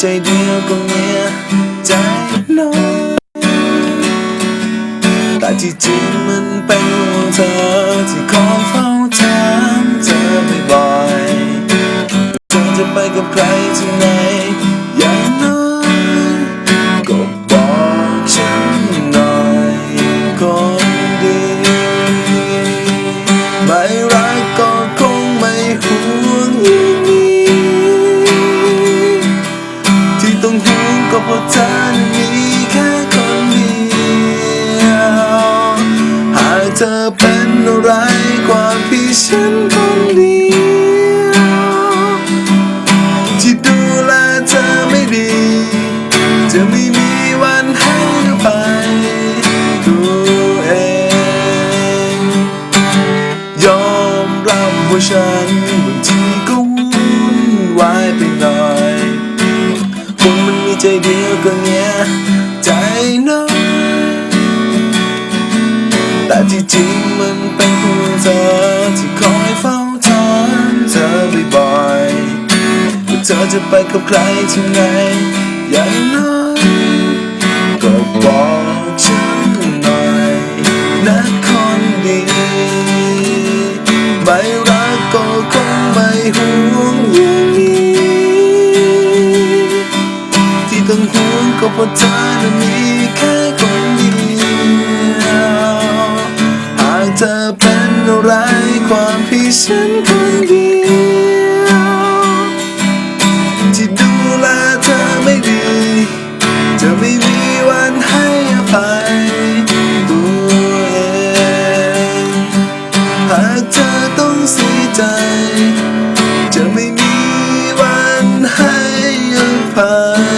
ใจเดียวก็เงี้ยใจน้อยแต่ที่จริงมันเป็นห่วงเธอที่คอยเฝ้าถามเธอบ่อยๆเธอจะไปกับใครที่ไหน ก็เพราะเธอนั้นมีแค่คนเดียวหากเธอเป็นอะไรควาพี่ฉันคนเดียวที่ดูแลเธอไม่ดี จะไม่มีวันให้อภัยตัวเอง ยอมรับว่าฉันบางทีก็วุ่นวายไปหน่อย ใจเดียวก็เงี้ยใจน้อยแต่ที่จริงมันเป็นห่วงเธอที่คอยเฝ้าถามเธอบ่อยๆว่าเธอจะไปกับใครที่ไหน เป็นห่วงก็เพราะเธอนั้นมีแค่คนเดียวหากเธอเป็นอะไรความผิดฉันคนเดียวที่ดูแลเธอไม่ดีจะไม่มีวันให้อภัยตัวเองหากเธอต้องเสียใจจะไม่มีวันให้อภัย